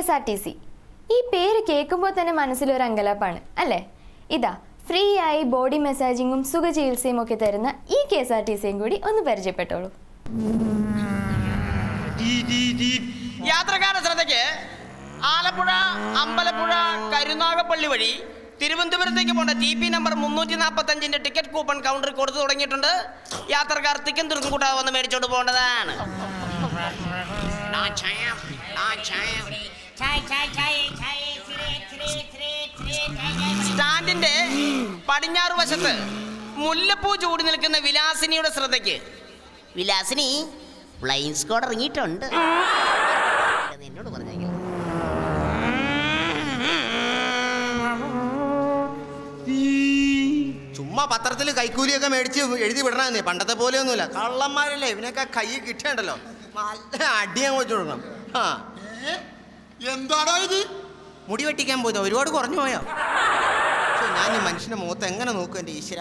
S R T C. ഈ പേര് കേൾക്കുമ്പോൾ തന്നെ മനസ്സിലൊരു അങ്കലാപ്പാണ് അല്ലേ? ഇതാ ഫ്രീ ആയി ബോഡി മസാജിങ്ങും സുഖചികിത്സയും ഒക്കെ തരുന്ന ഈ കെ എസ് ആർ ടി സിയും കൂടി ഒന്ന് പരിചയപ്പെട്ടോളൂ. യാത്രക്കാരുടെ ശ്രദ്ധയ്ക്ക് ആലപ്പുഴ അമ്പലപ്പുഴ കരുനാഗപ്പള്ളി വഴി തിരുവനന്തപുരത്തേക്ക് പോണ്ട ടി പി നമ്പർ മുന്നൂറ്റി നാൽപ്പത്തി അഞ്ചിന്റെ ടിക്കറ്റ് കൂപ്പൺ കൗണ്ടറിൽ കൊടുത്തു തുടങ്ങിയിട്ടുണ്ട്. യാത്രക്കാർ തിക്കും തിരുക്കും കൂട്ടാതെ വന്ന് മേടിച്ചോണ്ട് പോകേണ്ടതാണ് സ്റ്റാൻഡിന്റെ പടിഞ്ഞാറ് വശത്ത് മുല്ലപ്പൂ ചൂടി നിൽക്കുന്ന വിലാസിനിയുടെ ശ്രദ്ധയ്ക്ക്. വിലാസിനി ഫ്ലൈൻ സ്കോഡ് ഇറങ്ങിയിട്ടുണ്ട്. എന്ന് എന്നോട് പറഞ്ഞെങ്കിൽ ചുമ്മാ പത്രത്തിൽ കൈക്കൂലിയൊക്കെ മേടിച്ച് എഴുതി വിടണമെന്നേ പണ്ടത്തെ പോലെ ഒന്നുമില്ല കള്ളന്മാരല്ലേ? ഇവനൊക്കെ കൈ കിട്ടണ്ടല്ലോ നല്ല അടി വെച്ചു കൊടുക്കണം. ആ എന്താണോ ഇത്? മുടി വെട്ടിക്കാൻ പോയത്. ഒരുപാട് കുറഞ്ഞു പോയോ. ഞാൻ ഈ മനുഷ്യന്റെ മുഖത്ത് എങ്ങനെ നോക്കും എന്റെ ഈശ്വര?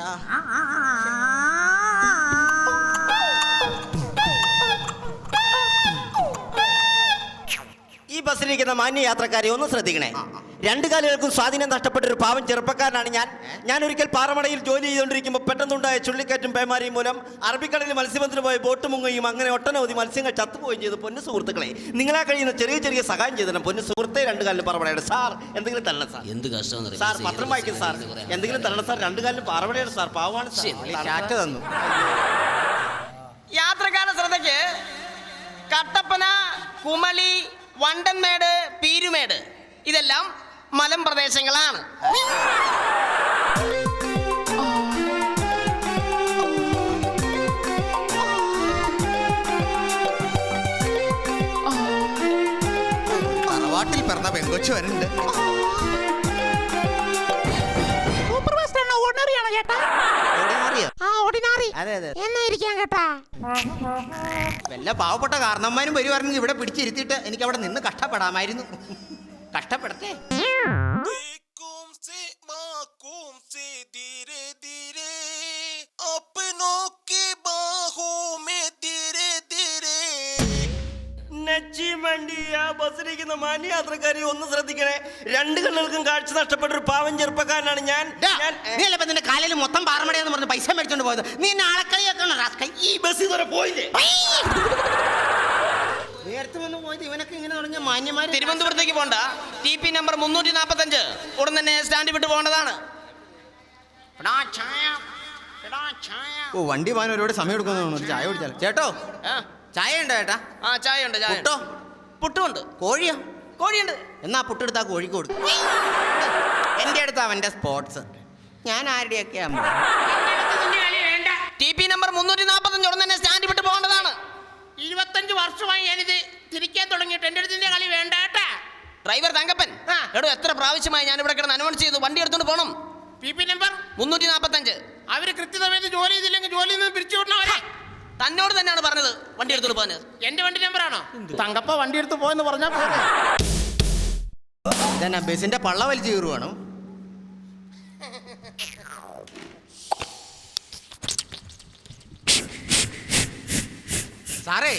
ഈ ബസ്സിലിരിക്കുന്ന മാന്യ യാത്രക്കാരെ ഒന്ന് ശ്രദ്ധിക്കണേ. രണ്ടു കാലുകൾക്കും സ്വാധീനം നഷ്ടപ്പെട്ട ഒരു പാവം ചെറുപ്പക്കാരനാണ് ഞാൻ. ഞാൻ ഒരിക്കൽ പാറമടയിൽ ജോലി ചെയ്തുകൊണ്ടിരിക്കുമ്പോൾ പെട്ടെന്നുണ്ടായ ചുള്ളിക്കാറ്റും പേമാരിയും മൂലം അറബിക്കടലിൽ മത്സ്യബന്ധനം പോയ ബോട്ട് മുങ്ങുകയും അങ്ങനെ ഒട്ടനവധി മത്സ്യങ്ങൾ ചത്തുപോവുകയും ചെയ്തു. പൊന്നു സുഹൃത്തുക്കളെ നിങ്ങളാ കഴിയുന്ന ചെറിയ ചെറിയ സഹായം ചെയ്തണം പൊന്നു സുഹൃത്തെ രണ്ടു കാലിലും പാറമടയുടെ സാർ എന്തെങ്കിലും തരണം സാർ. എന്ത് കഷ്ടം സാർ പത്രം വായിക്കും സാർ. എന്തെങ്കിലും തരണം സാർ. രണ്ടു കാലിലും പാറമടയുടെ സാർ. പാവമാണ് സാർ. ചാറ്റ തന്നു. യാത്രക്കാരുടെ ശ്രദ്ധയ്ക്ക് കട്ടപ്പന കുമളി വണ്ടൻമേട് പീരുമേട്. ഇതെല്ലാം മലം പ്രദേശങ്ങളാണ്. തറവാട്ടിൽ പിറന്ന പെങ്കൊച്ചു വരുന്നുണ്ട്. സൂപ്പർ ഫാസ്റ്റ് ആണോ ഓർഡിനറി ആണോ ആ. ഓർഡിനറി അതെ അതെ. എന്നാ ഇരിക്കാൻ കേട്ടാ വല്ല പാവപ്പെട്ട കാരണന്മാരും വരുവായിരുന്നെങ്കിൽ ഇവിടെ പിടിച്ചിരുത്തിയിട്ട് എനിക്ക് അവിടെ നിന്ന് കഷ്ടപ്പെടാമായിരുന്നു. കഷ്ടപ്പെടത്തെ. ബസ്സിലിരിക്കുന്ന മാന്യയാത്രക്കാരി ഒന്ന് ശ്രദ്ധിക്കണേ. രണ്ട് കണ്ണുകൾക്കും കാഴ്ച നഷ്ടപ്പെട്ട ഒരു ചെറുപ്പക്കാരനാണ് ഞാൻ. നീ അല്ലപ്പോ നിന്റെ കാലിൽ മൊത്തം പാറമടയെന്ന് പറഞ്ഞ് പൈസ മേടിച്ചോണ്ട് പോയത്? നീ എന്നെ ആളക്കളിയാക്കണ ഈ ബസ്സിൽ വരെ പോയില്ലേ? നേരത്തെ വന്ന് പോയത് ഇവനൊക്കെ ഇങ്ങനെ തുടങ്ങിയ മാന്യമാര് തിരുവനന്തപുരത്തേക്ക് പോണ്ട. ടി പി നമ്പർ മുന്നൂറ്റി നാൽപ്പത്തി അഞ്ച് ഉടൻ തന്നെ സ്റ്റാൻഡ് വിട്ട് പോകേണ്ടതാണ്. ഓ വണ്ടി പോകാൻ ഒരുപാട് സമയം എടുക്കുന്നു. ചായ കുടിച്ചാൽ ചേട്ടോ? ആ, ചായ ഉണ്ടോ ചേട്ടാ? ആ ചായ ഉണ്ട് ചായ പുട്ടോ? പുട്ടുമുണ്ട്. കോഴിയോ? കോഴിയുണ്ട്. എന്നാ പുട്ടെടുത്താ കോഴിക്ക് കൊടുക്കും. എന്റെ അടുത്ത് അവന്റെ സ്പോർട്സ് ഞാൻ ആരുടെയൊക്കെ ടി പി നമ്പർ മുന്നൂറ്റി നാൽപ്പത്തഞ്ച് ഉടൻ തന്നെ ഇരുപത്തഞ്ച് വർഷമായി ഞാനിത് തിരിക്കാൻ തുടങ്ങിയിട്ട് എന്റെ അടുത്തിന്റെ കളി വേണ്ട ഡ്രൈവർ തങ്കപ്പൻ ആ. എടോ എത്ര പ്രാവശ്യമായി ഞാൻ ഇവിടെ കിടന്ന് അനൗൺസ് ചെയ്തു വണ്ടി എടുത്തോണ്ട് പോണം. പി പി നമ്പർ മുന്നൂറ്റി നാൽപ്പത്തി അഞ്ച് അവർ കൃത്യസമയത്ത് ജോലി ചെയ്തില്ലെങ്കിൽ ജോലിയിൽ നിന്ന് പിരിച്ചു വിടണവരെ തന്നോട് തന്നെയാണ് പറഞ്ഞത് വണ്ടി എടുത്തോണ്ട് പോകാൻ. എന്റെ വണ്ടി നമ്പർ ആണോ തങ്കപ്പ വണ്ടി എടുത്ത് പോയെന്ന് പറഞ്ഞാൽ പോരെ. ഇതന്നെ ബസിന്റെ പള്ള വലിച്ചു കീറുവാണ്? സാറേ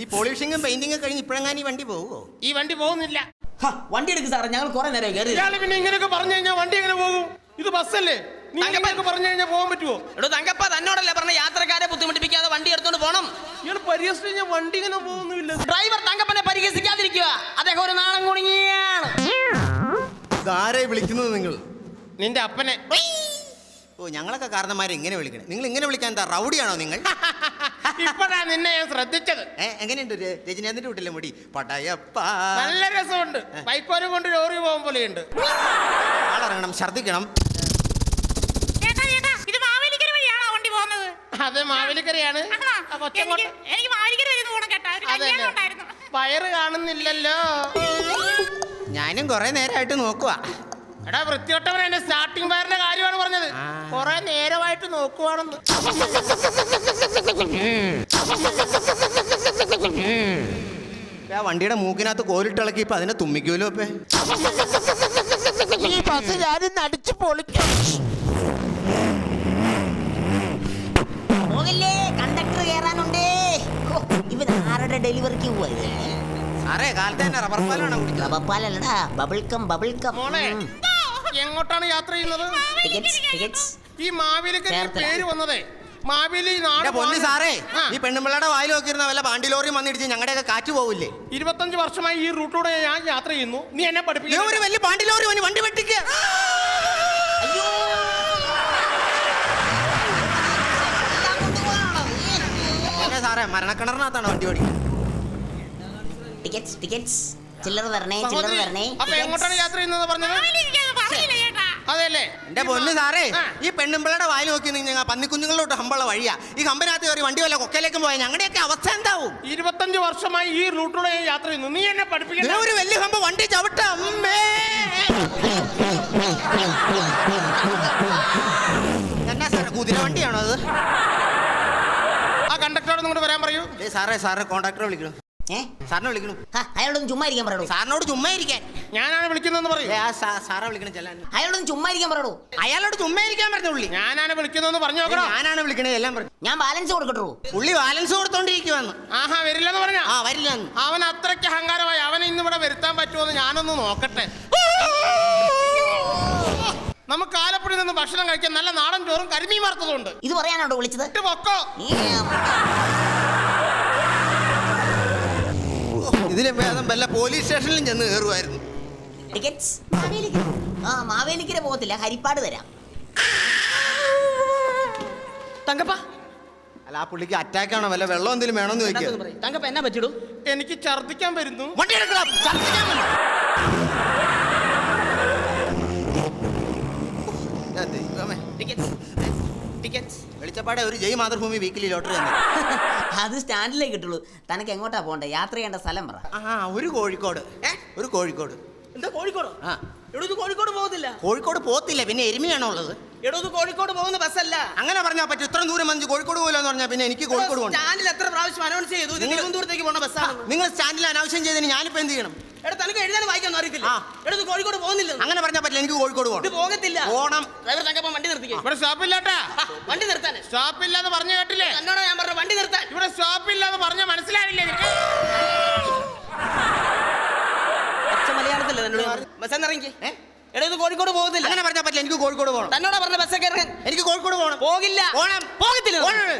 ഈ പോളിഷിങ്ങും പെയിന്റിങ്ങും കഴിഞ്ഞ് ഇപ്പോഴെങ്ങാനും ഈ വണ്ടി പോകുമോ ഈ വണ്ടി പോകുന്നില്ല. വണ്ടി എടുക്ക് സാറേ ഞങ്ങൾ കുറെ നേരം കയറി ഇയാൾ പിന്നെ ഇങ്ങനെയൊക്കെ പറഞ്ഞു കഴിഞ്ഞാൽ വണ്ടി എങ്ങനെ പോകും? ഇത് ബസ്സല്ലേ? നീ തങ്കപ്പൻ. ഇങ്ങനെയൊക്കെ പറഞ്ഞു കഴിഞ്ഞാൽ പോകാൻ പറ്റുമോ എടോ തങ്കപ്പ തന്നോടല്ലേ പറഞ്ഞ യാത്രക്കാരെ ബുദ്ധിമുട്ടിപ്പിക്കാതെ വണ്ടി എടുത്തോണ്ട് പോണം. ഇയാൾ പരിഹസിച്ചു കഴിഞ്ഞാൽ വണ്ടി ഇങ്ങനെ പോകുന്നില്ല. ഡ്രൈവർ തങ്കപ്പനെ പരിഹസിക്കാതിരിക്കുക അദ്ദേഹം ഒരു നാളം കുണുങ്ങിയാണ് ഇതാരെ വിളിക്കുന്നത് നിങ്ങൾ? നിന്റെ അപ്പനെ. ഓ ഞങ്ങളൊക്കെ കാരണന്മാരെ ഇങ്ങനെ വിളിക്കണേ. നിങ്ങൾ ഇങ്ങനെ വിളിക്കാൻ എന്താ റൗഡിയാണോ നിങ്ങൾ? ഇപ്പഴാ നിന്നെ ഞാൻ ശ്രദ്ധിച്ചത്. ഏ എങ്ങനെയുണ്ട് ര- രജനീകാന്തിന്റെ വീട്ടിലെ മുടി? പടയപ്പ. നല്ല രസമുണ്ട്. ബൈക്കോരും കൊണ്ട് ലോറി പോകാൻ പോലെയുണ്ട്. ആളിറങ്ങണം ഛർദിക്കണം ചേട്ടാ ചേട്ടാ ഇത് മാവേലിക്കര വഴിയാണോ വണ്ടി പോകുന്നത്? അത് മാവേലിക്കരയാണ്. ആണോ? എനിക്ക് എനിക്ക് മാവേലിക്കര വഴി പോകണം കേട്ടാ. ഒരു അതന്നെ. കല്യാണം ഉണ്ടായിരുന്നു. വയറ് കാണുന്നില്ലല്ലോ. ഞാനും കുറെ നേരമായിട്ട് നോക്കുക എടാ വൃത്തിയോട്ടവൻ എന്റെ സ്റ്റാർട്ടിംഗ് വയറിന്റെ കാര്യമാണ് നോക്കുവാണെന്ന്. ആ വണ്ടിയുടെ മൂക്കിനകത്ത് കോലിട്ടിളക്കി ഇപ്പൊ അതിനെ തുമ്മിക്കൂലോ അപ്പേ ഈ ബസ് ഞാനിന്ന് അടിച്ചു പൊളിക്കും. പോകല്ലേ? കണ്ടക്ടർ കയറാനുണ്ടേ ഹോ, ഇവൻ ആരുടെ ഡെലിവറിക്ക് പോയത് സാറേ കാലത്ത് തന്നെ റബ്ബർ പാലാണ് കുടിക്കുന്നത്. റബ്ബപ്പാലല്ലടാ ബബിൾക്കം ബബിൾക്കം മോളെ എങ്ങോട്ടാണ് യാത്ര ചെയ്യുന്നത്? Tickets tickets. ഈ മാവേലിക്ക് ചേർത്തല. പേര് വന്നതേ. മാവേലി നാട് എന്റെ പൊന്നു സാറേ ആ. ഈ പെണ്ണുമ്പിള്ളയുടെ വായിൽ നോക്കിയിരുന്ന വല്ല പാണ്ടി ലോറിയും വന്നിടിച്ച് ഞങ്ങളുടെയൊക്കെ കാറ്റ് പോവില്ലേ? ഇരുപത്തഞ്ച് വർഷമായി ഈ റൂട്ടിലൂടെ ഞാൻ യാത്ര ചെയ്യുന്നു. നീ എന്നെ ദേ പഠിപ്പിക്കുന്നു ഒരു വലിയ പാണ്ടി ലോറി വന്ന് വണ്ടി വെട്ടിക്ക്. അല്ലേ സാറേ മരണക്കിണറിനകത്താണ് വണ്ടി ഓടിക്കുന്നത് ടിക്കറ്റ്സ് ടിക്കറ്റ്സ് ചില്ലറ തരണേ ചില്ലറ വരണേ തരണേ. അപ്പൊ എങ്ങോട്ടാണ് യാത്ര ചെയ്യുന്നത് പറഞ്ഞത്? അതെല്ലേ എന്റെ പൊന്ന് സാറേ. ഈ പെണ്ണുമ്പിള്ളയുടെ വായിൽ നോക്കി നിങ്ങൾ പന്നിക്കുഞ്ഞുങ്ങളിലോട്ട് ഹമ്പുള്ള വഴിയാ. ഈ ഹമ്പനകത്ത് കയറി വണ്ടി വല്ല കൊക്കയിലേക്കും പോയാൽ ഞങ്ങളുടെയൊക്കെ അവസ്ഥ എന്താവും? ഇരുപത്തഞ്ച് വർഷമായി ഈ റൂട്ടിലൂടെ ഞാൻ യാത്ര ചെയ്യുന്നു. നീ എന്നെ പഠിപ്പിക്കുന്ന ഒരു വലിയ ഹമ്പ വണ്ടി ചവിട്ട അമ്മേ! എന്നാ സാറേ കുതിര വണ്ടിയാണോ അത്? ആ കണ്ടക്ടറോട് നിങ്ങോട്ട് വരാൻ പറയൂ. സാറേ സാറേ സാറിനെ കോൺട്രാക്ടറെ വിളിക്കണം സാറിനെ വിളിക്കണു. അയാളോടൊന്ന് ചുമ്മാ ഇരിക്കാൻ പറയൂ സാറിനോട് ചുമ്മാ ഇരിക്കാൻ. ഞാനാണ് വിളിക്കുന്നതെന്ന് പറയൂ. സാറെ വിളിക്കണം ചെല്ലാൻ. അയാളോടൊന്ന് ചുമ്മാ ഇരിക്കാൻ പറയൂ അയാളോട് ചുമ്മാ ഇരിക്കാൻ പറഞ്ഞു പുള്ളി. ഞാനാണ് വിളിക്കുന്നതെന്ന് പറഞ്ഞു നോക്കണോ? ഞാനാണ് വിളിക്കണേ എല്ലാം പറഞ്ഞു ഞാൻ ബാലൻസ് കൊടുക്കട്ടു. പുള്ളി ബാലൻസ് കൊടുത്തോണ്ടിരിക്കുവാന്ന്. ആഹാ വരില്ലെന്ന് പറഞ്ഞ? ആ വരില്ല അവൻ അത്രയ്ക്ക് അഹങ്കാരമായി അവനെ ഇന്ന് ഇവിടെ വരുത്താൻ പറ്റുമോ എന്ന് ഞാനൊന്ന് നോക്കട്ടെ. നമുക്ക് ആലപ്പുഴയിൽ നിന്ന് ഭക്ഷണം കഴിക്കാൻ നല്ല നാടൻ ചോറും കരിമീൻ വറുത്തതുണ്ട് ഇത് പറയാനാണോ വിളിച്ചത്? പൊക്കോ ഏ, ഇതിലും ഭേദം വല്ല പോലീസ് സ്റ്റേഷനിലും ചെന്ന് കയറുമായിരുന്നു ടിക്കറ്റ്സ്? മാവേലിക്കര. ആ മാവേലിക്കര പോകത്തില്ല. ഹരിപ്പാട് വരാം. തങ്കപ്പ. അല്ല ആ പുള്ളിക്ക് അറ്റാക്ക് ആണോ? വല്ല വെള്ളം എന്തെങ്കിലും വേണമെന്ന് ചോദിക്കുക തങ്കപ്പ എന്നാ പറ്റിടും? എനിക്ക് ഛർദ്ദിക്കാൻ വരുന്നു. വണ്ടി എടുക്കണം ഛർദ്ദിക്കാൻ വന്നു. ദൈവമേ. ടിക്കറ്റ്സ്. ടിക്കറ്റ്സ് വെളിച്ചപ്പാടെ ഒരു ജയ് മാതൃഭൂമി വീക്കിലി ലോട്ടറി തന്നെ അത് സ്റ്റാൻഡിലേക്ക് കിട്ടുള്ളൂ. തനക്ക് എങ്ങോട്ടാ പോണ്ടേ? യാത്ര ചെയ്യേണ്ട സ്ഥലം പറ. ആ ഒരു കോഴിക്കോട്? ഒരു കോഴിക്കോട്. എന്താ കോഴിക്കോട്? ആ. എടോ ഇത് കോഴിക്കോട് പോകുന്നില്ല കോഴിക്കോട് പോകത്തില്ല. പിന്നെ എരുമയാണോ ഉള്ളത്? എടോ ഇത് കോഴിക്കോട് പോകുന്ന ബസ്സല്ല. അങ്ങനെ പറഞ്ഞാൽ പറ്റും. ഇത്രയും ദൂരം വന്ന് കോഴിക്കോട് പോലെന്ന് പറഞ്ഞാൽ പിന്നെ എനിക്ക് കോഴിക്കോട് പോകണം സ്റ്റാൻഡിൽ എത്ര പ്രാവശ്യം അനൗൺസ് ചെയ്തു? തിരുവനന്തപുരത്തേക്ക് പോണ ബസ്സാണ് നിങ്ങൾ സ്റ്റാൻഡിൽ അനൗൺസ് ചെയ്തതിന് ഞാനിപ്പോ എന്ത് ചെയ്യണം? എടാ തനിക്ക് എഴുതാനും വായിക്കാനും അറിയത്തില്ല. ആ. എടോ ഇത് കോഴിക്കോട് പോകുന്നില്ല. അങ്ങനെ പറഞ്ഞാൽ പറ്റില്ല എനിക്ക് കോഴിക്കോട് പോകണം പോകത്തില്ല. പോണം. ഡ്രൈവർ തങ്കപ്പ വണ്ടി നിർത്തിക്കേ. ഇവിടെ സ്റ്റോപ്പില്ലാട്ടാ വണ്ടി നിർത്താൻ സ്റ്റോപ്പില്ലാന്ന് പറഞ്ഞു കേട്ടില്ലേ? എന്നോട് ഞാൻ പറഞ്ഞ വണ്ടി നിർത്താൻ. ഇവിടെ സ്റ്റോപ്പില്ലാന്ന് പറഞ്ഞ മനസ്സിലായില്ല മലയാളത്തില്ല എന്നോട് ബസ് ഇറങ്ങി എടാ ഇത് കോഴിക്കോട് പോകുന്നില്ല. അങ്ങനെ പറഞ്ഞാൽ പറ്റില്ല എനിക്ക് കോഴിക്കോട് പോകണം തന്നോട് പറഞ്ഞ ബസ്സൊക്കെ ഇറങ്ങാൻ. എനിക്ക് കോഴിക്കോട് പോകണം പോകില്ല. ഓണം പോകത്തില്ല.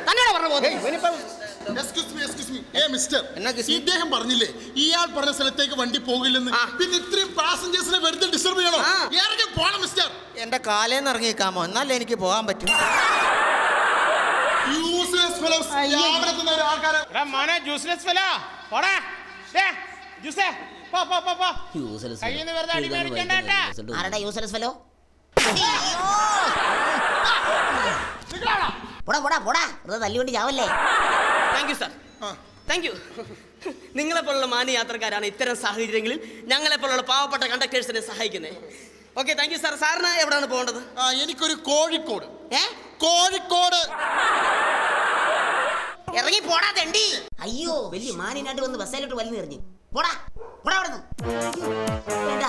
തന്നോട് പറഞ്ഞ പോകുന്നില്ല Excuse മീ എക്സ്ക്യൂസ് മീ ഏ, മിസ്റ്റർ എന്നാ ഇദ്ദേഹം പറഞ്ഞില്ലേ ഇയാൾ പറഞ്ഞ സ്ഥലത്തേക്ക് വണ്ടി പോകില്ലെന്ന്. ആ. പിന്നെ ഇത്രയും പാസഞ്ചേഴ്സിനെ വെറുതെ ഡിസ്റ്റർബ് ചെയ്യണോ? ആ. ഇറങ്ങി പോണം മിസ്റ്റർ എന്റെ കാലേന്ന് ഇറങ്ങിക്കാമോ എന്നാലേ എനിക്ക് പോകാൻ പറ്റും. യൂസ്ലെസ് ഫെലോസ് രാവിലെ തന്നെ ഒരു ആൾക്കാരെ എടാ മോനെ ജ്യൂസ്ലെസ് ഫെലോ പോടാ. ദേ, ജ്യൂസേ. പോ പോ പോ പോ. Useless കയ്യിൽ നിന്ന് വെറുതെ അടി fellow. മേടിക്കണ്ട കേട്ടാ. ആരുടെ യൂസലസ് ഫെലോ പോടാ പോടാ പോടാ. വെറുതെ തല്ലുകൊണ്ട് ചാവല്ലേ? Thank you sir thank you നിങ്ങളെ പോലുള്ള മാന്യ യാത്രക്കാരാണ് ഇത്തരം സാഹചര്യങ്ങളിൽ ഞങ്ങളെ പോലുള്ള പാവപ്പെട്ട കണ്ടക്ടേഴ്സിനെ സഹായിക്കുന്നത് ഓക്കെ താങ്ക് യു സാർ സാറിന് എവിടെയാണ് പോകേണ്ടത്? എനിക്കൊരു കോഴിക്കോട്. ഏ? കോഴിക്കോട്. ഇറങ്ങി പോടാ തെണ്ടി അയ്യോ വലിയ മാനിനായിട്ട് വന്ന് ബസ്സിലോട്ട് വലിഞ്ഞെറിഞ്ഞു. പോടാ പോടാ അവിടെ വേണ്ട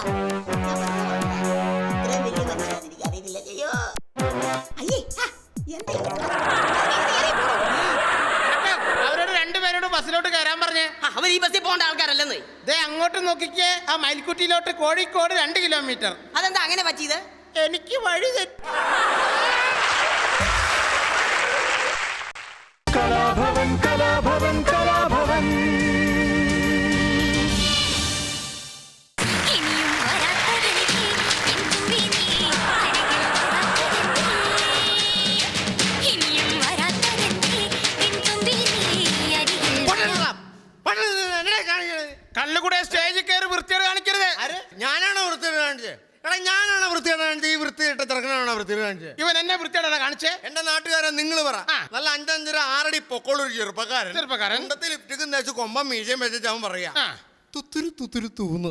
നോക്കിക്കേ ആ മയിൽക്കുട്ടിയിലോട്ട് കോഴിക്കോട് രണ്ട് കിലോമീറ്റർ. അതെന്താ അങ്ങനെ പറ്റിയത്? എനിക്ക് വഴി തെറ്റി കള്ളുകൂടെ സ്റ്റേജിൽ കയറി വൃത്തിയോട് കാണിക്കരുത്. ഞാനാണോ വൃത്തി കാണിച്ചത്? എടാ ഞാനാണോ വൃത്തി കാണിച്ചത്? ഈ വൃത്തിയിട്ട ചെറുക്കനാണോ വൃത്തിയുടെ കാണിച്ചത്? ഇവൻ എന്നെ വൃത്തിയോടാണ് കാണിച്ചേ? എന്റെ നാട്ടുകാരൻ നിങ്ങൾ പറ. ആ. നല്ല അഞ്ചഞ്ചര ആറടി പൊക്കോളൊരു ചെറുപ്പക്കാരൻ. ചെറുപ്പക്കാരൻ. കുണ്ടത്തിൽ ലിപ്റ്റിക്കും തേച്ച് കൊമ്പം മീശയും വെച്ചിട്ട് അവൻ പറയാ ആ. തുത്തിരി തുത്തിരി തൂന്ന്.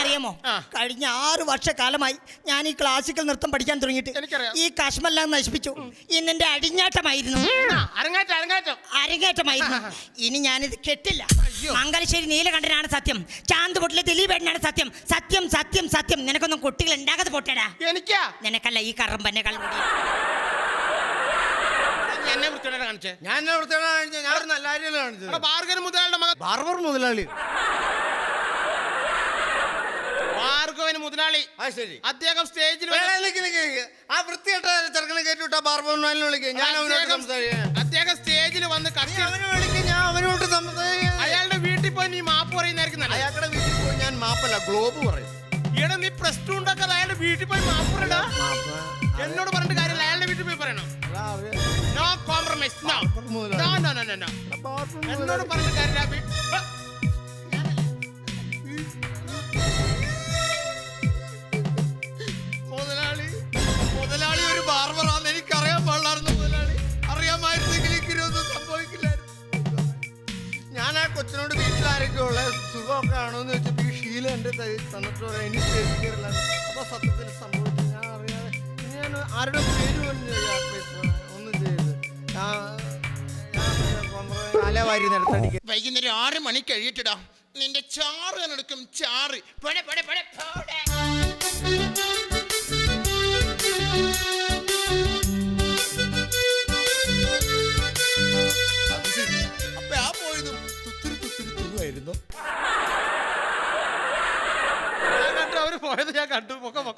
അറിയാമോ കഴിഞ്ഞ ആറ് വർഷക്കാലമായി ഞാൻ ഈ ക്ലാസിക്കൽ നൃത്തം പഠിക്കാൻ തുടങ്ങിയിട്ട്. ഈ കശ്മെല്ലാം നശിപ്പിച്ചു. ഇന്നെന്റെ അടിഞ്ഞാട്ടമായിരുന്നു. ആ, അരങ്ങാറ്റം അരങ്ങാറ്റം. അരങ്ങേറ്റമായിരുന്നു. ഇനി ഞാനിത് കെട്ടില്ല. മംഗലശ്ശേരി നീലകണ്ഠനാണ് സത്യം. ചാന്തുപൊട്ടിലെ ദിലീപേട്ടനാണ് സത്യം. സത്യം സത്യം സത്യം. നിനക്കൊന്നും കുട്ടികൾ ഉണ്ടാകാതെ പോട്ടേടാ. എനിക്കാ? നിനക്കല്ല ഈ കറമ്പന്നെ പന്നെ എന്നെ വൃത്തിയോടെ കാണിച്ചേ? ഞാൻ എന്നെ ഞാൻ ഒരു നല്ല കാണിച്ചത്. മുതലാളിയുടെ മകൻ ബാർബർ മുതലാളി. ഭാർഗവൻ മുതലാളി. ശരി. അദ്ദേഹം സ്റ്റേജിൽ വേറെ നിക്ക് നിക്ക് നിക്ക്. ആ വൃത്തിയായിട്ട് ചെറുക്കനെ കയറ്റി വിട്ടാ മുതലാളിനെ വിളിക്കും. ഞാൻ അവനോട് സംസാരിക്കാം. അദ്ദേഹം സ്റ്റേജിൽ വന്ന് നീ കത്തി അവനെ വിളിക്കും ഞാൻ അവനോട് സംസാരിക്കാം. അയാളുടെ വീട്ടിൽ പോയി നീ മാപ്പ് പറയുന്നതായിരിക്കും നല്ലത്. അയാളുടെ വീട്ടിൽ പോയി ഞാൻ മാപ്പല്ല ഗ്ലോബ് പറയും. ഈടെ നീ പ്ലസ് ടു ഉണ്ടാക്കാതെ അയാളുടെ വീട്ടിൽ പോയി മാപ്പ് പറയടാ. എന്നോട് പറഞ്ഞിട്ട് കാര്യമില്ല അയാളുടെ വീട്ടിൽ പോയി പറയണം. No compromise no no no no no എന്നോട് പറഞ്ഞിട്ട് കാര്യമില്ല വീ- ആ. വൈകുന്നേരം ആറ് മണി കഴിയിട്ടിടാം നിന്റെ ചാറ് ഞാൻ ചാറ്. പട പട പോടെ.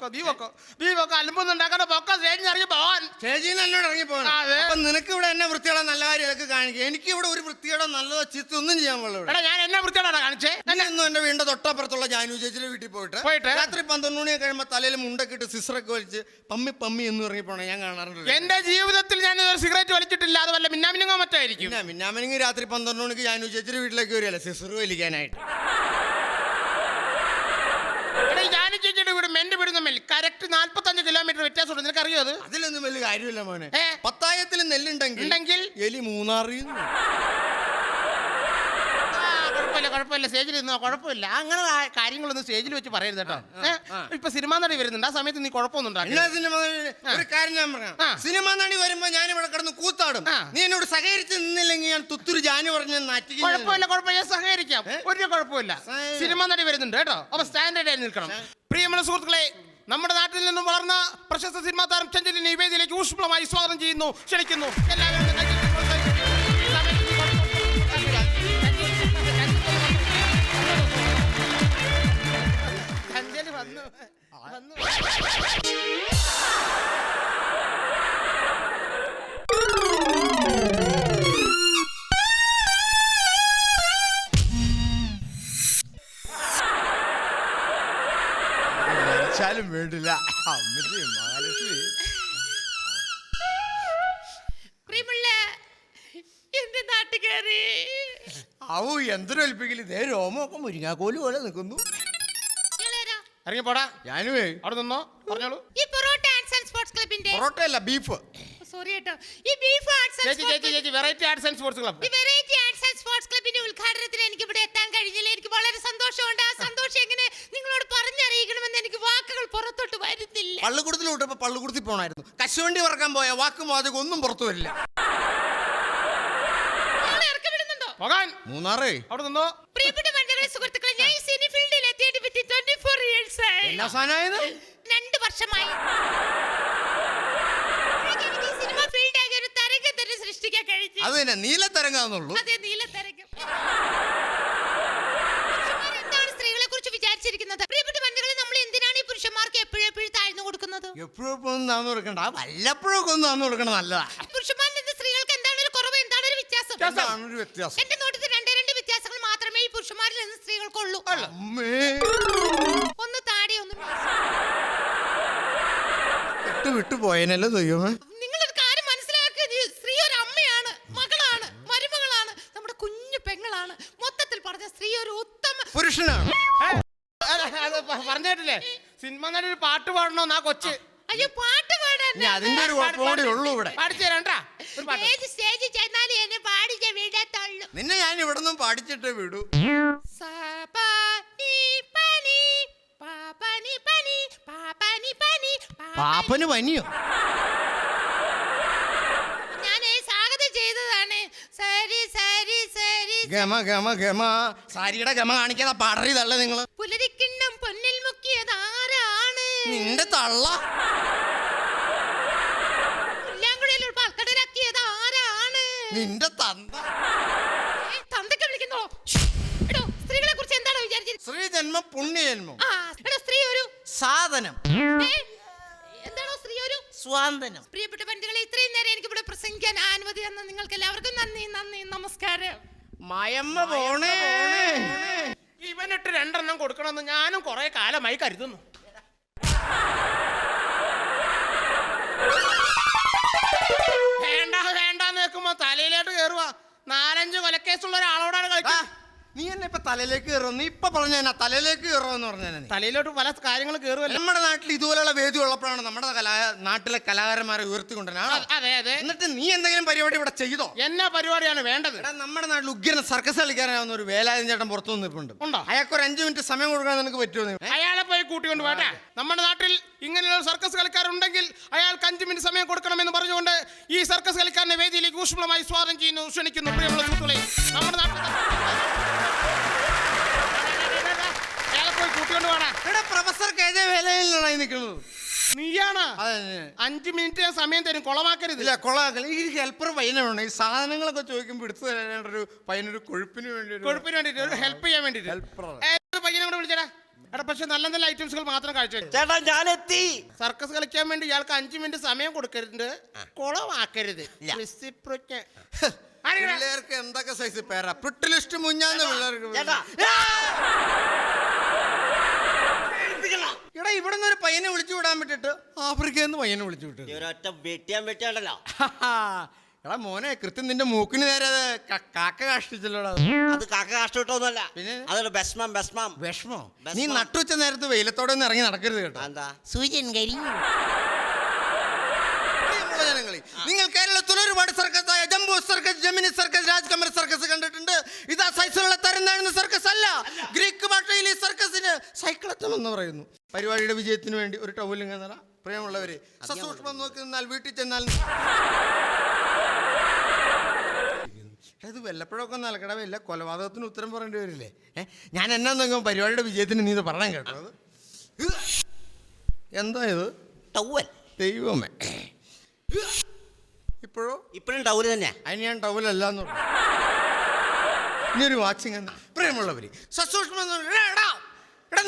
പൊക്കോ നീ പൊക്കോ? നീ പൊക്കോ അലമ്പൊന്നും ഉണ്ടാക്കണ്ട പൊക്കോ സ്റ്റേജിൽ ഇറങ്ങി പോവാൻ. സ്റ്റേജിൽ നിന്ന് എന്നോട് ഇറങ്ങി പോകണം. അതെ. അപ്പൊ നിനക്ക് ഇവിടെ എന്നെ വൃത്തിയുടെ നല്ല കാര്യമൊക്കെ കാണിക്കുക എനിക്ക് ഇവിടെ ഒരു വൃത്തിയുടെ നല്ലതോ ചീത്ത ഒന്നും ചെയ്യാൻ പാടില്ല എടാ ഞാൻ എന്നെ വൃത്തിയോടാ കാണിച്ചേ? എന്നെ എന്റെ വീടിന്റെ തൊട്ടപ്പുറത്തുള്ള ജാനു ചേച്ചിയുടെ വീട്ടിൽ പോയിട്ട് പോയിട്ട്? രാത്രി പന്ത്രണ്ട് കഴിയുമ്പോൾ തലയിൽ മുണ്ടൊക്കെ ഇട്ട് സിസറൊക്കെ വലിച്ച് പമ്മി പമ്മി എന്ന് ഇറങ്ങി പോണേ ഞാൻ കാണാറുണ്ട്. എന്റെ ജീവിതത്തിൽ ഞാൻ സിഗരറ്റ് വലിച്ചിട്ടില്ല അത് വല്ല മിന്നാമിനുങ്ങോ മറ്റായിരിക്കും പിന്നെ രാത്രി പന്ത്രണ്ട് മണിക്ക് ജാനു ചേച്ചിയുടെ വീട്ടിലേക്ക് വരികയല്ലേ സിസർ വലിക്കാനായിട്ട് എടാ ഞാനും ചേച്ചിയുടെ വീട് എന്റെ വീട് തമ്മിൽ കറക്റ്റ് നാല്പത്തഞ്ച് കിലോമീറ്റർ വ്യത്യാസമുണ്ട്. നിനക്ക് അറിയോ അത്? അതിലൊന്നും വലിയ കാര്യമില്ല മോനെ. ഏ? പത്തായത്തിൽ നെല്ലുണ്ടെങ്കിൽ ഉണ്ടെങ്കിൽ? എലി മൂന്നാറിൽ ആ, കുഴപ്പമില്ല കുഴപ്പമില്ല. സ്റ്റേജിൽ ഇരുന്നോ കുഴപ്പമില്ല. അങ്ങനെ ആ കാര്യങ്ങളൊന്നും സ്റ്റേജിൽ വെച്ച് പറയരുത് കേട്ടോ. ഏ? ഇപ്പൊ സിനിമാ നടി വരുന്നുണ്ട്. ആ സമയത്ത് നീ കുഴപ്പമൊന്നും എല്ലാ സിനിമ ഒരു കാര്യം ഞാൻ പറയാം. ആ. സിനിമ നടി വരുമ്പോ ഞാൻ ഇവിടെ കിടന്ന് കൂത്താടും. ആ. നീ എന്നോട് സഹകരിച്ച് നിന്നില്ലെങ്കിൽ ഞാൻ തുത്തുരു ജാനു പറഞ്ഞ് നാറ്റിക്കും. കുഴപ്പമില്ല കുഴപ്പമില്ല. ഞാൻ സഹകരിക്കാം. ഒരു കുഴപ്പമില്ല. സഹ- സിനിമ നടി വരുന്നുണ്ട് കേട്ടോ. അപ്പൊ സ്റ്റാൻഡേർഡ് ആയി നിൽക്കണം പ്രിയമുള്ള സുഹൃത്തുക്കളെ നമ്മുടെ നാട്ടിൽ നിന്നും വളർന്ന പ്രശസ്ത സിനിമാ താരം ചന്ദ്രൻ നിവേദിയിലേക്ക് ഊഷ്മളമായി സ്വാഗതം ചെയ്യുന്നു. ക്ഷണിക്കുന്നു. എല്ലാവരും ഔ എന്തൊരു ഏൽപ്പിക്കൽ ഇതേ രോമൊക്കെ മുരിങ്ങാക്കോൽ പോലെ നിൽക്കുന്നു ഇറങ്ങി പോടാ ഞാനുവേ. അവിടെ നിന്നോ? പറഞ്ഞോളൂ. ഈ പൊറോട്ട ആർട്സ് ആൻഡ് സ്പോർട്സ് ക്ലബിന്റെ പൊറോട്ട അല്ല ബീഫ് സോറി കേട്ടോ. ഈ ബീഫ് ആർട്സ് ആൻഡ് ചേച്ചി ചേച്ചി ചേച്ചി variety arts and sports club ഈ വെറൈറ്റി ആർട്സ് ആൻഡ് സ്പോർട്സ് ക്ലബിന്റെ ഉദ്ഘാടനത്തിന് എനിക്ക് ഇവിടെ എത്താൻ കഴിഞ്ഞില്ല. എനിക്ക് വളരെ സന്തോഷമുണ്ട്. ആ സന്തോഷം എങ്ങനെ നിങ്ങളോട് പറഞ്ഞറിയിക്കണമെന്ന് എനിക്ക് വാക്കുകൾ പുറത്തോട്ട് വരുന്നില്ല. പള്ളിക്കുടത്തിൽ വിട്ടപ്പോ പള്ളിക്കുടത്തിൽ പോണായിരുന്നു. കശുവണ്ടി വറക്കാൻ പോയ വാക്കും വാചകം ഒന്നും പുറത്തു വരില്ല. മൂന്നാറേ. അവിടെ നിന്നോ. പ്രിയപ്പെട്ട മണ്ഡല സുഹൃത്തുക്കളെ ഞാൻ ഈ സിനി ഫീൽഡിൽ എത്തിയിട്ട് വിത്തി ട്വന്റി ഫോർ ഇയേഴ്സ് ആയി. എന്നാ സാധനമായത്? രണ്ട് വർഷമായി. എനിക്ക് എനിക്ക് ഈ സിനിമ ഫീൽഡ് ആകെ ഒരു തരംഗം തന്നെ സൃഷ്ടിക്കാൻ കഴിഞ്ഞു. അത് തന്നെ നീലത്തരങ്ങാന്നുള്ളൂ അതെ നീലത്തരംഗം പുരുഷന്മാർ എന്താണ് സ്ത്രീകളെ കുറിച്ച് വിചാരിച്ചിരിക്കുന്നത്? പ്രിയപ്പെട്ട നമ്മൾ എന്തിനാണ് ഈ പുരുഷന്മാർക്ക് എപ്പോഴും എപ്പോഴും താഴ്ന്നു കൊടുക്കുന്നത്? എപ്പോഴും ഒന്നും താന്നു കൊടുക്കണ്ട. വല്ലപ്പോഴൊക്കെ ഒന്ന് താന്നു കൊടുക്കണം നല്ലതാ പുരുഷന്മാരിൽ നിന്ന് സ്ത്രീകൾക്ക് എന്താണ് ഒരു കുറവ് എന്താണ് ഒരു വ്യത്യാസം. എന്താണ് ഒരു വ്യത്യാസം? എന്റെ നോട്ടത്തിൽ രണ്ടേ രണ്ട് വ്യത്യാസങ്ങൾ മാത്രമേ ഈ പുരുഷന്മാരിൽ നിന്ന് സ്ത്രീകൾക്കുള്ളൂ. അമ്മേ. ഒന്ന് താടി ഒന്ന് വിട്ടു വിട്ടു പോയനല്ലോ ദൈവമേ. നിങ്ങളൊരു കാര്യം മനസ്സിലാക്കുക ഈ സ്ത്രീ ഒരു അമ്മയാണ് മകളാണ് മരുമകളാണ് നമ്മുടെ കുഞ്ഞു പെങ്ങളാണ്. മൊത്തത്തിൽ പറഞ്ഞ സ്ത്രീ ഒരു ഉത്തമ പുരുഷനാണ്. പറഞ്ഞിട്ടില്ലേ സിനിമ നടി ഒരു പാട്ട് പാടണോന്ന് ആ കൊച്ച്. അയ്യോ പാട്ട് പാടാൻ ഇനി അതിന്റെ ഒരു കുഴപ്പം കൂടി ഉള്ളൂ ഇവിടെ. പാടിച്ചു തരാണ്ടാ ഒരു പാട്ട്. സ്റ്റേജ് സ്റ്റേജിൽ ചെന്നാലും എന്നെ പാടിച്ച വിടത്തുള്ളൂ നിന്നെ ഞാൻ ഇവിടെ നിന്നും പാടിച്ചിട്ടേ വിടൂ. പാപ്പന് പനിയോ? ഗമ ഗമ ഗമ. സാരിയുടെ ഗമ കാണിക്കാതെ പാടറിയതല്ല നിങ്ങൾ? പുലരിക്കിണ്ണം പൊന്നിൽ മുക്കിയത് ആരാണ് നിന്റെ തള്ള. നിന്റെ ജന്മം പുണ്യജന്മം. ആ എടോ സ്ത്രീ ഒരു സാധനം. ഏ, എന്താണോ സ്ത്രീ ഒരു സ്വാന്തനം. പ്രിയപ്പെട്ട പണ്ഡിതകളെ ഇത്രയും നേരം എനിക്ക് ഇവിടെ പ്രസംഗിക്കാൻ അനുമതി തന്ന നിങ്ങൾക്ക് എല്ലാവർക്കും നന്ദി നന്ദി നമസ്കാരം. മയമ്മ പോണേ. ഇവനിട്ട് രണ്ടെണ്ണം കൊടുക്കണമെന്ന് ഞാനും കുറെ കാലമായി കരുതുന്നു. വേണ്ട വേണ്ടാന്ന് വെക്കുമ്പോ തലയിലോട്ട് കേറുക നാലഞ്ച് കൊലക്കേസുള്ള ഒരാളോടാണ് കളിക്കുക കളിക്കുന്നത് നീ എന്നെ ഇപ്പൊ തലയിലേക്ക് കയറും? നീ ഇപ്പൊ പറഞ്ഞ തലയിലേക്ക് തലയിലേക്ക് കയറുമെന്ന് പറഞ്ഞു തലയിലോട്ട് പല കാര്യങ്ങൾ കയറുമല്ലോ നമ്മുടെ നാട്ടിൽ ഇതുപോലെയുള്ള വേദി ഉള്ളപ്പോഴാണ് നമ്മുടെ കലാ നാട്ടിലെ കലാകാരന്മാരെ ഉയർത്തിക്കൊണ്ടുവരാണോ അതെ അതെ. എന്നിട്ട് നീ എന്തെങ്കിലും പരിപാടി ഇവിടെ ചെയ്തോ? എന്നാ പരിപാടിയാണ് വേണ്ടത്? നമ്മുടെ നാട്ടിൽ ഉഗ്രൻ സർക്കസ് കളിക്കാനാവുന്ന ഒരു വേലായുധൻ ചേട്ടൻ പുറത്തു നിന്നിട്ടുണ്ട് ഉണ്ടോ? അയാൾക്ക് ഒരു അഞ്ചു മിനിറ്റ് സമയം കൊടുക്കാൻ നിനക്ക് പറ്റുമോ അയാളെ പോയി കൂട്ടിക്കൊണ്ട് പോട്ടെ നമ്മുടെ നാട്ടിൽ ഇങ്ങനെയുള്ള സർക്കസ് കളിക്കാരുണ്ടെങ്കിൽ അയാൾക്ക് അഞ്ചു മിനിറ്റ് സമയം കൊടുക്കണമെന്ന് പറഞ്ഞുകൊണ്ട് ഈ സർക്കസ് കളിക്കാരനെ വേദിയിലേക്ക് ഊഷ്മളമായി സ്വാഗതം ചെയ്യുന്നു. ക്ഷണിക്കുന്നു പ്രിയമുള്ള സുഹൃത്തുക്കളെ നമ്മുടെ നാട്ടിൽ പോണ പ്രൊഫസർ വേലയിലാണ് നിൽക്കുന്നത്? നീയാണ്. അതെ അഞ്ച് മിനിറ്റ് ഞാൻ സമയം തരും. കൊളമാക്കരുത് ഇല്ല കൊള്ളാക്കൽ ഈ ഹെൽപ്പർ പയ്യനാണ്. ഈ സാധനങ്ങളൊക്കെ ചോദിക്കുമ്പോൾ എടുത്തു തരേണ്ട ഒരു പയ്യനൊരു കൊഴുപ്പിന് വേണ്ടി ഒരു കൊഴുപ്പിന് വേണ്ടിട്ട് ഒരു ഹെൽപ്പ് ചെയ്യാൻ വേണ്ടിട്ട്. പയ്യനെ കൂടെ വിളിച്ചേടാ. എടാ പക്ഷെ നല്ല നല്ല ഐറ്റംസുകൾ മാത്രം കാഴ്ച ചേട്ടാ ഞാൻ എത്തി സർക്കസ് കളിക്കാൻ വേണ്ടി ഇയാൾക്ക് അഞ്ചു മിനിറ്റ് സമയം കൊടുക്കരുത്. കുളമാക്കരുത് പിള്ളേർക്ക് എന്തൊക്കെ സൈസ് പേരാ? പ്രിട്ടിലിസ്റ്റ് മുഞ്ഞാന്ന് പിള്ളേർക്ക് ചേട്ടാ. എടാ ഇവിടെ നിന്ന് ഒരു പയ്യനെ വിളിച്ചു വിടാൻ പറ്റിട്ട് ആഫ്രിക്കയിൽ നിന്ന് പയ്യനെ വിളിച്ചു വിട്ടു നീ ഒരൊറ്റ വെട്ടിയാൻ വെട്ടിയാണ്ടല്ലോ. എടാ മോനെ കൃത്യം നിന്റെ മൂക്കിന് നേരെ അത് ക- കാക്ക കാഷ്ടിച്ചല്ലോടാ അത്. കാക്ക കാഷ്ടോന്നല്ല പിന്നെ? അതൊരു ഭസ്മം ഭസ്മം വിഷമോ. വിഷമം. നീ നട്ടുച്ച നേരത്ത് വെയിലത്തോടെ ഒന്നും ഇറങ്ങി നടക്കരുത് കേട്ടോ. എന്താ സൂര്യൻ കരിഞ്ഞു. ജനങ്ങളെ നിങ്ങൾ കേരളത്തിൽ ഒരുപാട് സർക്കസ് ആയ Jumbo circus Gemini circus Rajkamal circus കണ്ടിട്ടുണ്ട്. ഇതാ സൈസിലുള്ള തരുന്നാണെന്ന സർക്കസ് അല്ല. ഗ്രീക്ക് ഭാഷയിൽ ഈ സർക്കസിന് സൈക്ലത്തം എന്ന് പറയുന്നു. പരിപാടിയുടെ വിജയത്തിന് വേണ്ടി ഒരു ടൗലിംഗ് എന്നറ പ്രിയമുള്ളവരെ സസൂക്ഷ്മം നോക്കി നിന്നാൽ വീട്ടിൽ ചെന്നാൽ ഇത് വല്ലപ്പോഴൊക്കെ നൽകട വല്ല കൊലപാതകത്തിന് ഉത്തരം പറയേണ്ടി വരില്ലേ? ഞാൻ എന്നാ നോക്കുമ്പോൾ പരിപാടിയുടെ വിജയത്തിന് നീ ഇത് കേട്ടോ? ഇത് എന്താ ഇത്? ടവൽ ദൈവമേ. ഇപ്പോഴോ? ഇപ്പോഴും ടൗൽ തന്നെ അതിന് ഞാൻ ടൗലല്ല എന്ന് പറഞ്ഞു. ഇനി ഒരു വാച്ചിങ് എന്നാ പ്രിയമുള്ളവര് സസൂക്ഷ്മം എടാ,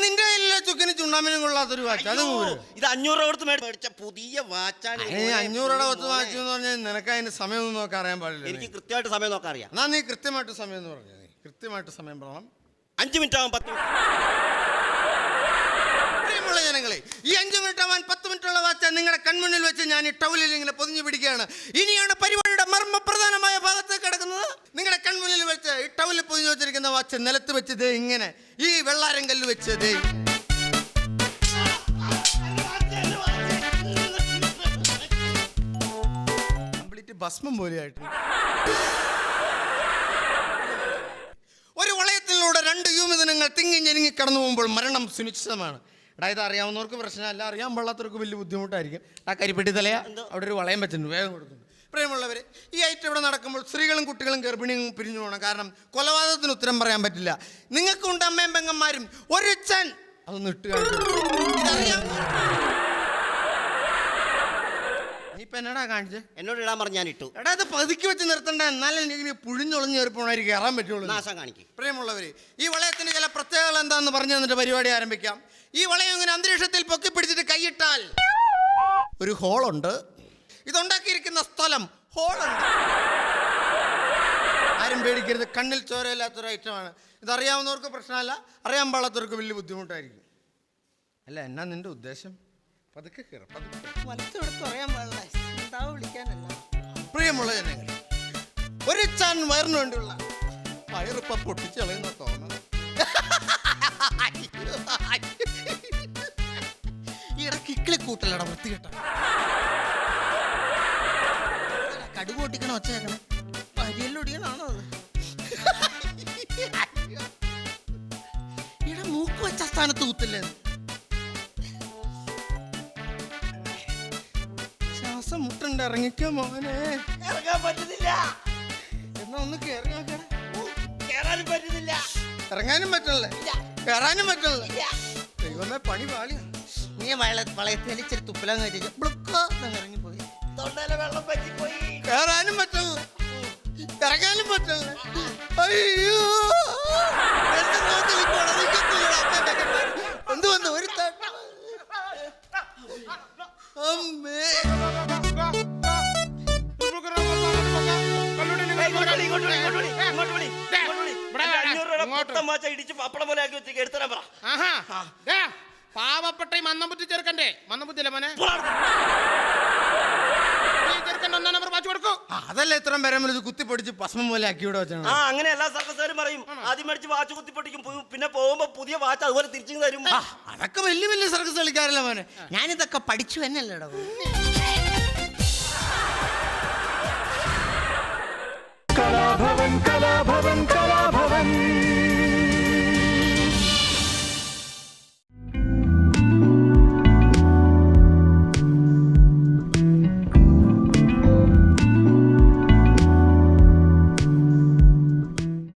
നിന്റെ കയ്യിലെ ചുക്കിന് ചുണ്ണാമിനും കൊള്ളാത്തൊരു വാച്ച്. അത് ഇത് അഞ്ഞൂറ് രൂപ കൊടുത്ത് മേടിച്ച പുതിയ വാച്ചാണ് മോനെ, അഞ്ഞൂറുടെ പത്ത് മോനെ. വാച്ച് എന്ന് പറഞ്ഞാൽ നിനക്ക് അതിന് സമയമൊന്നും നോക്കാൻ അറിയാൻ പാടില്ല എനിക്ക് കൃത്യമായിട്ട് സമയം നോക്കാൻ അറിയാം. എന്നാ നീ കൃത്യമായിട്ട് സമയം എന്ന് പറഞ്ഞു കൃത്യമായിട്ട് സമയം പറയണം. അഞ്ച് മിനിറ്റ് ആവും പത്ത് മിനിറ്റ്. പ്രിയമുള്ള ജനങ്ങളെ ഈ അഞ്ചു മിനിറ്റ് ആവാൻ പത്ത് മിനിറ്റുള്ള വാച്ച നിങ്ങളുടെ കൺമുന്നിൽ വെച്ച് ഞാൻ ഈ ടൗലിൽ ഇങ്ങനെ പൊതിഞ്ഞു പിടിക്കുകയാണ്. ഇനിയാണ് പരിപാടിയുടെ മർമ്മപ്രധാനമായ ഭാഗത്ത് കിടക്കുന്നത്. നിങ്ങളുടെ കൺമുന്നിൽ വെച്ച് ഈ ടൗലിൽ പൊതിഞ്ഞു വെച്ചിരിക്കുന്ന വാച്ച് നിലത്ത് വെച്ച് ദേ ഇങ്ങനെ ഈ വെള്ളാരം കല്ല് വെച്ച് ദേ. ഭസ്മം പോലെയായിട്ട്. ഒരു വളയത്തിലൂടെ രണ്ട് യൂമിതനങ്ങൾ തിങ്ങി ഞെരുങ്ങി കടന്നു പോകുമ്പോൾ മരണം സുനിശ്ചിതമാണ്. എടാ ഇത് അറിയാവുന്നവർക്ക് പ്രശ്നമല്ല അറിയാൻ പാടാത്തവർക്ക് വലിയ ബുദ്ധിമുട്ടായിരിക്കും. ആ കരിപ്പെട്ടി തലയാ അവിടെ ഒരു വളയം വെച്ചിട്ടുണ്ട് വേഗം കൊടുക്കുന്നു പ്രിയമുള്ളവർ ഈ ഐറ്റം ഇവിടെ നടക്കുമ്പോൾ സ്ത്രീകളും കുട്ടികളും ഗർഭിണിയും പിരിഞ്ഞു പോകണം. കാരണം കൊലപാതകത്തിന് ഉത്തരം പറയാൻ പറ്റില്ല. നിങ്ങൾക്കുണ്ട് അമ്മയും പെങ്ങന്മാരും. ഒരു ചൻ. അതൊന്ന് ഇട്ട് ഇപ്പൊ എന്നടാ കാണിച്ചേ? എന്നോട് ഇടാൻ പറഞ്ഞു ഞാൻ ഇട്ടു. എടാ ഇത് പതുക്കി വെച്ച് നിർത്തണ്ട. എന്നാലും എനിക്ക് പുഴിഞ്ഞൊളിഞ്ഞ് കയറിപ്പോണായിരിക്കും കയറാൻ പറ്റുള്ളൂ. നാശം കാണിക്കും. പ്രിയമുള്ളവര് ഈ വളയത്തിന് ചില പ്രത്യേകതകൾ എന്താണെന്ന് പറഞ്ഞു തന്നിട്ട് പരിപാടി ആരംഭിക്കാം. ഈ വളയം ഇങ്ങനെ അന്തരീക്ഷത്തിൽ പൊക്കി പിടിച്ചിട്ട് കൈയിട്ടാൽ ഒരു ഹോളുണ്ട്. ഇതുണ്ടാക്കിയിരിക്കുന്ന സ്ഥലം ഹോളുണ്ട്. ആരും പേടിക്കരുത്. കണ്ണിൽ ചോരയില്ലാത്തൊരു ഐറ്റമാണ് ഇതറിയാവുന്നവർക്ക് പ്രശ്നമല്ല. അറിയാൻ പാടാത്തവർക്ക് വലിയ ബുദ്ധിമുട്ടായിരിക്കും. അല്ല എന്നാ നിന്റെ ഉദ്ദേശം? പതുക്കെ കയറാം പതുക്കെ. വലത്തോടത്ത് പറയാൻ പാടില്ല. എന്താവ് വിളിക്കാനല്ല. പ്രിയമുള്ള ജനങ്ങൾ ഒരു ചാൻ വയറിന് വേണ്ടിയുള്ള വയറിപ്പ പൊട്ടിച്ചളയുന്ന തോന്നണം ഈടെ കിക്കിളി കൂട്ടലട വൃത്തികെട്ട കടുക് പൊട്ടിക്കണ ഒച്ചയാക്കണേ പരിയല്ലൊടിയനാണോ അത്? ഈടെ മൂക്ക് വെച്ച സ്ഥാനത്ത് കുത്തില്ലേ? ശ്വാസം മുട്ടുണ്ട് ഇറങ്ങിക്കോ മോനെ. ഇറങ്ങാൻ പറ്റുന്നില്ല. എന്നാ ഒന്ന് കേറി നോക്കണേ കേറാനും പറ്റുന്നില്ല. ഇറങ്ങാനും പറ്റണല്ലേ. കേറാനും പറ്റണല്ലേ. ദൈവമേ പണി പാളി. നീ വള വളയത്തിൽ ഇച്ചിരി തുപ്പലാൻ കഴിച്ചു ബ്ലുക്കോ ഇറങ്ങിപ്പോയി തൊണ്ടയിലെ വെള്ളം പറ്റിപ്പോയി. കേറാനും പറ്റണല്ലേ. ഇറങ്ങാനും പറ്റില്ല അയ്യോ. എന്ത് വന്നു? ഒരു തട്ട. അമ്മേ. പാവപ്പെട്ട ഈ മന്നംപുറ്റി ചെറുക്കന്റെ അല്ലേ മോനെ? അതല്ലേ ഇത്രയും പേരെ ഇത് കുത്തിപ്പൊടിച്ച് ഭസ്മം പോലെ ആക്കി ഇവിടെ വെച്ചാണ് ആ അങ്ങനെ എല്ലാ സർക്കസുകാരും പറയും ആദ്യം മേടിച്ച് വാച്ച് കുത്തിപ്പൊട്ടിക്കും പൊടിക്കും പിന്നെ പോകുമ്പോ പുതിയ വാച്ച് അതുപോലെ തിരിച്ചു തരും. അതൊക്കെ വലിയ വലിയ സർക്കസ് കളിക്കാരല്ല മോനെ? ഞാനിതൊക്കെ പഠിച്ചു എന്നല്ലേടോ कलाभवन कलाभवन